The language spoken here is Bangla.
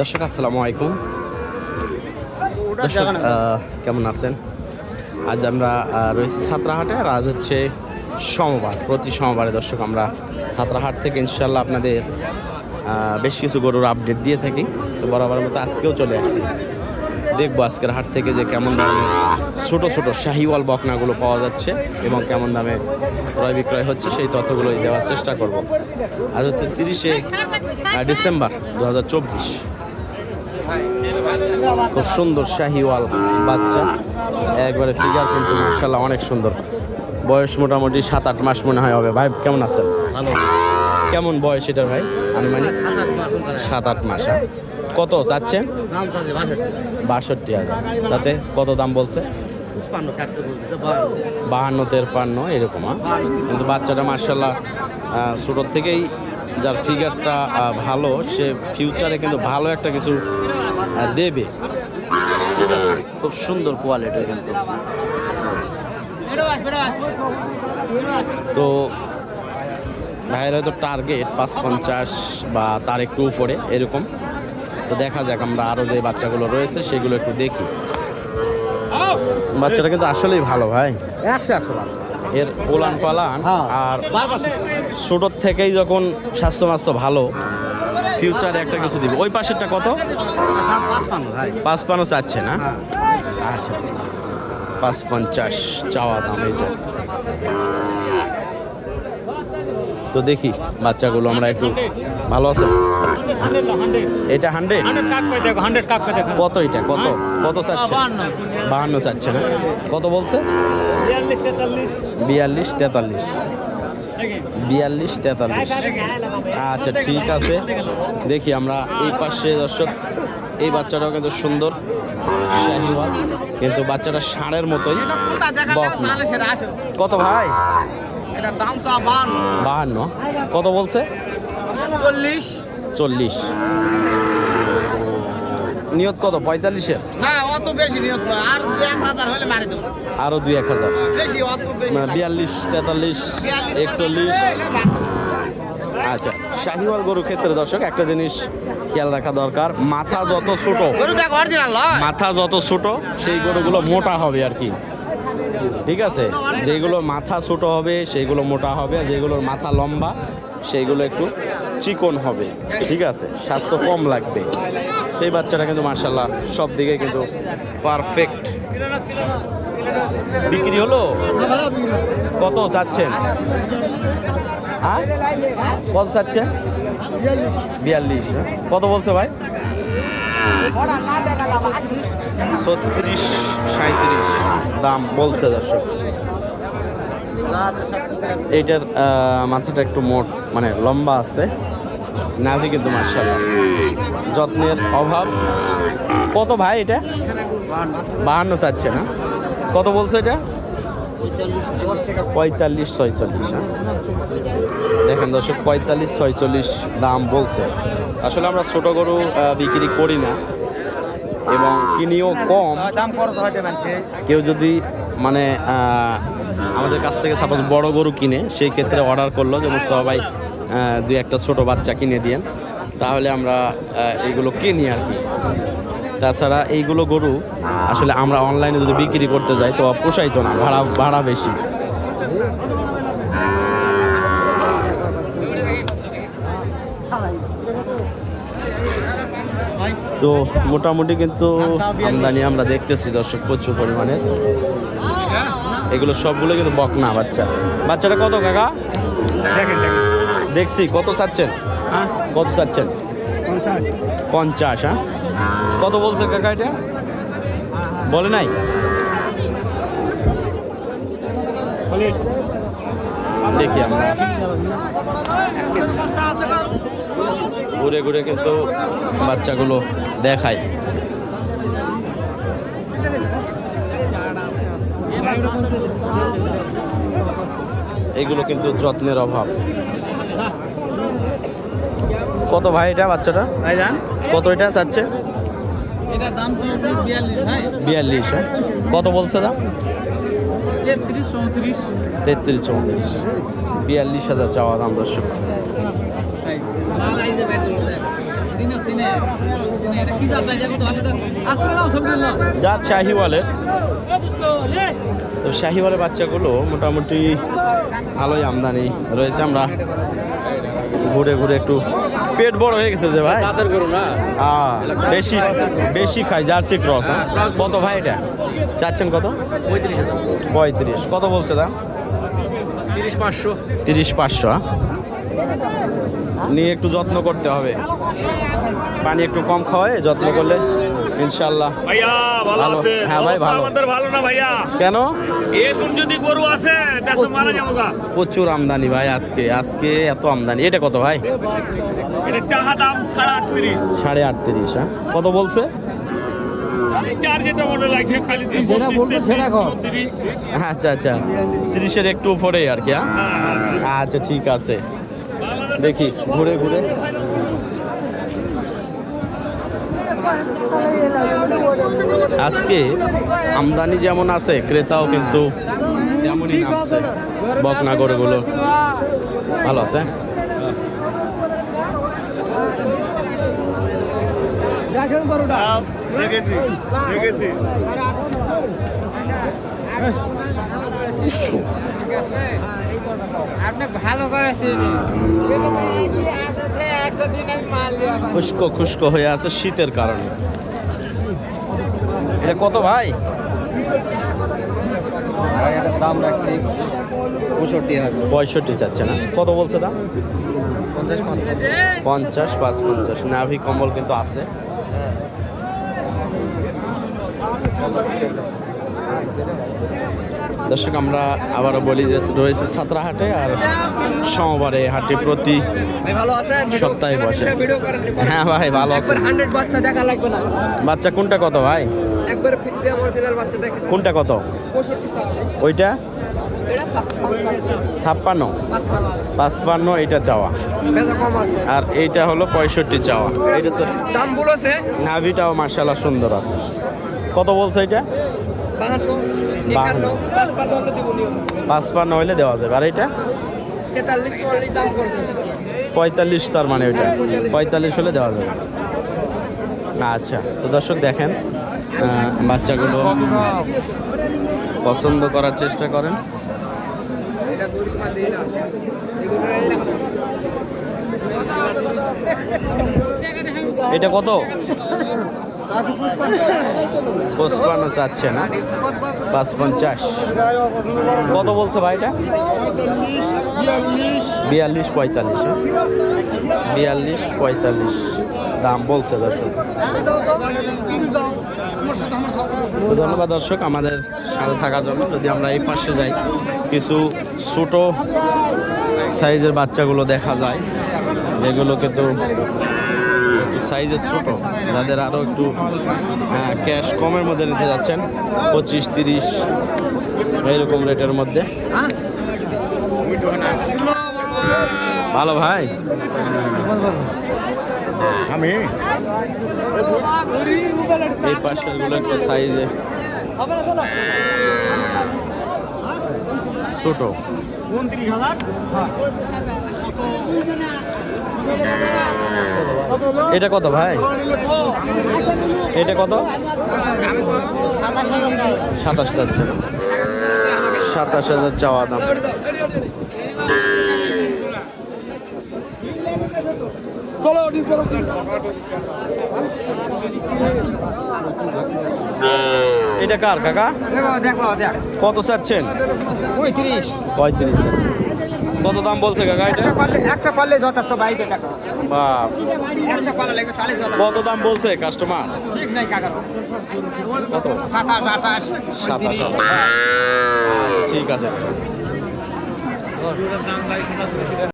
দর্শক আসসালামু আলাইকুম। দর্শক কেমন আছেন? আজ আমরা রয়েছি ছাত্রাহাটে আর আজ হচ্ছে সোমবার প্রতি সোমবারে দর্শক আমরা ছাত্রাহাট থেকে ইনশাল্লাহ আপনাদের বেশ কিছু গরুর আপডেট দিয়ে থাকি। তো বরাবর মতো আজকেও চলে আসছি। দেখব আজকের হাট থেকে যে কেমন দামে ছোটো ছোটো শাহিওয়াল বকনাগুলো পাওয়া যাচ্ছে এবং কেমন দামে ক্রয় বিক্রয় হচ্ছে সেই তথ্যগুলোই দেওয়ার চেষ্টা করব। আজ হচ্ছে তিরিশে ডিসেম্বর দু হাজার চব্বিশ। খুব সুন্দর শাহিওয়াল বাচ্চা। একবারে ফিগার কিন্তু মাসাল্লাহ অনেক সুন্দর। বয়স মোটামুটি সাত আট মাস মনে হয় হবে। ভাই কেমন আছেন? ভালো। কেমন বয়স এটার ভাই? আনুমানিক? সাত আট মাস হ্যাঁ? কত চাচ্ছেন? চাচ্ছে বাষট্টি। হাজার। তাতে কত দাম বলছে? বাহান্ন। তেরপান্ন এরকম হ্যাঁ? কিন্তু বাচ্চাটা মার্শাল্লাহ ছোটোর থেকেই যার ফিগারটা ভালো সে ফিউচারে কিন্তু ভালো একটা কিছু দেবে। খুব সুন্দর কোয়ালিটির কিন্তু। তো ভাইয়ের হয়তো টার্গেট পাঁচ পঞ্চাশ বা তার একটু উপরে এরকম। তো দেখা যাক আমরা আরও যে বাচ্চাগুলো রয়েছে সেগুলো একটু দেখি। বাচ্চাটা কিন্তু আসলেই ভালো ভাই। একশো একশো বাচ্চা। এর পোলান পালান হ্যাঁ। আর ছোটোর থেকেই যখন স্বাস্থ্য মাস্ত ভালো ফিউচারে একটা কিছু দিবে। ওই পাশেরটা কত? পাঁচ পানো চাচ্ছে না? আচ্ছা। পাঁচ পঞ্চাশ চাওয়া দাম এইটা। তো দেখি বাচ্চাগুলো আমরা একটু ভালো আছে? এটা হান্ড্রেড কত এটা? কত? কত চাচ্ছে? বাহান্ন চাচ্ছে না? কত বলছে? বিয়াল্লিশ তেতাল্লিশ। বিয়াল্লিশ তেতাল্লিশ। আচ্ছা ঠিক আছে। দেখি আমরা এই পাশে দর্শক এই বাচ্চাটাও কিন্তু সুন্দর। কিন্তু বাচ্চাটা ষাঁড়ের মতোই। কত ভাই? দাম বাহান্ন। কত বলছে? চল্লিশ। চল্লিশ। নিয়ত কত? পঁয়তাল্লিশের? না অত বেশি নিয়ত আর দু এক হাজার হলে মারি দেবো। আরও দুই এক হাজার? বেশি অত বেশি মানে বিয়াল্লিশ তেতাল্লিশ একচল্লিশ। আচ্ছা শাহিওয়াল গরু ক্ষেত্রে দর্শক একটা জিনিস খেয়াল রাখা দরকার মাথা যত ছোট মাথা যত ছোট সেই গরুগুলো মোটা হবে আর কি। ঠিক আছে? যেগুলো মাথা ছোট হবে সেইগুলো মোটা হবে আর যেগুলোর মাথা লম্বা সেইগুলো একটু চিকন হবে। ঠিক আছে? স্বাস্থ্য কম লাগবে। সেই বাচ্চাটা কিন্তু মার্শাল্লাহ সব দিকে কিন্তু পারফেক্ট বিক্রি হলো? কত চাচ্ছেন? হ্যাঁ? কত চাচ্ছেন? বিয়াল্লিশ হ্যাঁ? কত বলছে ভাই? ছত্রিশ সাঁত্রিশ দাম বলছে দর্শক। এইটার মাথাটা একটু মোট মানে লম্বা আছে। নাভি কিন্তু মার্শাল্লাহ যত্নের অভাব। কত ভাই এটা? বাহান্ন চাচ্ছে না। কত বলছে এটা? পঁয়তাল্লিশ, ছয়চল্লিশ হ্যাঁ। দেখেন দর্শক, পঁয়তাল্লিশ, ছয়চল্লিশ দাম বলছে। আসলে আমরা ছোট গরু বিক্রি করি না। এবং কিনিও কম। কেউ যদি মানে আমাদের কাছ থেকে সাপোজ বড় গরু কিনে, সেই ক্ষেত্রে অর্ডার করল যে, মুস্তফা ভাই দুই একটা ছোট বাচ্চা কিনে দিয়েন। তাহলে আমরা এইগুলো কিনি আর কি। তাছাড়া এইগুলো গরু, আসলে আমরা অনলাইনে যদি বিক্রি করতে যাই, তো পোষাইতো না, ভাড়া ভাড়া বেশি। তো মোটামুটি কিন্তু আমদানি আমরা দেখতেছি, দর্শক, প্রচুর পরিমাণে। এগুলো সবগুলো কিন্তু বকনা বাচ্চা। বাচ্চাটা কত কাকা? দেখেন দেখেন। দেখছি কত চাচ্ছেন? হ্যাঁ। কত চাচ্ছেন? পঞ্চাশ। হ্যাঁ? কত বলছে কাকা এটা? বলে নাই? দেখি আমরা। ঘুরে ঘুরে কিন্তু বাচ্চাগুলো দেখাই। এগুলো কিন্তু যত্নের অভাব। কত ভাই এটা বাচ্চাটা? কত এটা চাচ্ছে? এটা দাম তো বিয়াল্লিশ হ্যাঁ? কত বলছে দাম? তেত্রিশ চৌত্রিশ। তেত্রিশ চৌত্রিশ। বিয়াল্লিশ হাজার চাওয়া দাম দর্শক। জাত শাহিওয়ালের। তো শাহিওয়ালের বাচ্চাগুলো মোটামুটি ভালোই আমদানি রয়েছে আমরা। ঘুরে ঘুরে একটু পেট বড় হয়ে গেছে যে ভাই। গরু না? আহ, বেশি বেশি খাই জার্সি ক্রস হ্যাঁ? কত ভাই এটা? চাচ্ছেন কত? পঁয়ত্রিশ পঁয়ত্রিশ। কত বলছে দাম? তিরিশ পাঁচশো। তিরিশ পাঁচশো হ্যাঁ? নিয়ে একটু যত্ন করতে হবে। পানি একটু কম খাওয়ায় যত্ন করলে ইনশাল্লাহ ভাইয়া ভালো। আছে হ্যাঁ ভাই, ভালো। আমাদের ভালো না ভাইয়া? কেন? এরকম যদি গরু আছে দেশে মারা যাব গা। প্রচুর আমদানি ভাই আজকে আজকে এত আমদানি। এটা কত ভাই? এটা চাহা দাম সাড়ে আটত্রিশ। সাড়ে আটত্রিশ হ্যাঁ? কত বলছে। আচ্ছা আচ্ছা। তিরিশের একটু উপরে আর কি হ্যাঁ? আচ্ছা ঠিক আছে। দেখি ঘুরে ঘুরে। আজকে আমদানি যেমন আছে ক্রেতাও কিন্তু তেমনই নামছে বকনা ভালো আছে? আপনি ভালো করেছেন। খুশকো খুশকো হয়ে আছে শীতের কারণে। এটা কত ভাই? ভাই এটার দাম রাখছি পঁয়ষট্টি হাজার। পঁয়ষট্টি চাচ্ছে না। কত বলছে দাম? পঞ্চাশ পাঁচ পঞ্চাশ পাঁচ পঞ্চাশ। নাভি কম্বল কিন্তু আছে। দর্শক আমরা আবারও বলি যে রয়েছে সাতরাহাটে আর সোমবারে হাটে প্রতি সপ্তাহে বসে। হ্যাঁ ভাই ভালো আছে। বাচ্চা দেখা লাগবে না। বাচ্চা কোনটা কত ভাই? একবার বাচ্চা দেখেন কোনটা কত? ওইটা? ছাপ্পান্ন পাঁচ পাঁচ পাঁচপান্ন। এটা চাওয়া। আর এইটা হলো পঁয়ষট্টি চাওয়া। এটা তো দাম বলেছে। নাভিটাও মার্শাল্লাহ সুন্দর আছে। কত বলছে এটা পাঁচপান্ন হইলে দেওয়া যাবে। আর এটা? পঁয়তাল্লিশ তার মানে ওইটা। পঁয়তাল্লিশ। হলে দেওয়া যাবে। আচ্ছা তো দর্শক দেখেন বাচ্চাগুলো পছন্দ করার চেষ্টা করেন। এটা কত? পঁচপান্ন চাচ্ছে না। পাঁচ পঞ্চাশ কত বলছে ভাইটা? বিয়াল্লিশ পঁয়তাল্লিশ হ্যাঁ? বিয়াল্লিশ পঁয়তাল্লিশ। দাম বলছে দর্শক। তো ধন্যবাদ দর্শক আমাদের সাথে থাকার জন্য। যদি আমরা এই পাশে যাই, কিছু ছোট সাইজের বাচ্চাগুলো দেখা যায়। যেগুলো কিন্তু সাইজের ছোট যাদের আরও একটু ক্যাশ কমের মধ্যে নিতে যাচ্ছেন পঁচিশ তিরিশ এইরকম রেটের মধ্যে। ভালো ভাই? আমি? এই পাশেরগুলো একটু সাইজে ছোট। এটা কত ভাই? এটা কত? সাতাশ যাচ্ছে না সাতাশ হাজার চাওয়া দাম। এটা কার কাকা? দেখো দেখো দেখ। কত চাচ্ছেন? পঁয়ত্রিশ। পঁয়ত্রিশ কত দাম বলছে কাকা এটা? একটা পারলে যথেষ্ট বাইরে টাকা। বাপ একটা পারলে লেগে কত দাম বলছে কাস্টমার? ঠিক নাই কাকার কত? সাতাশ আঠাশ সাতাশ ঠিক আছে।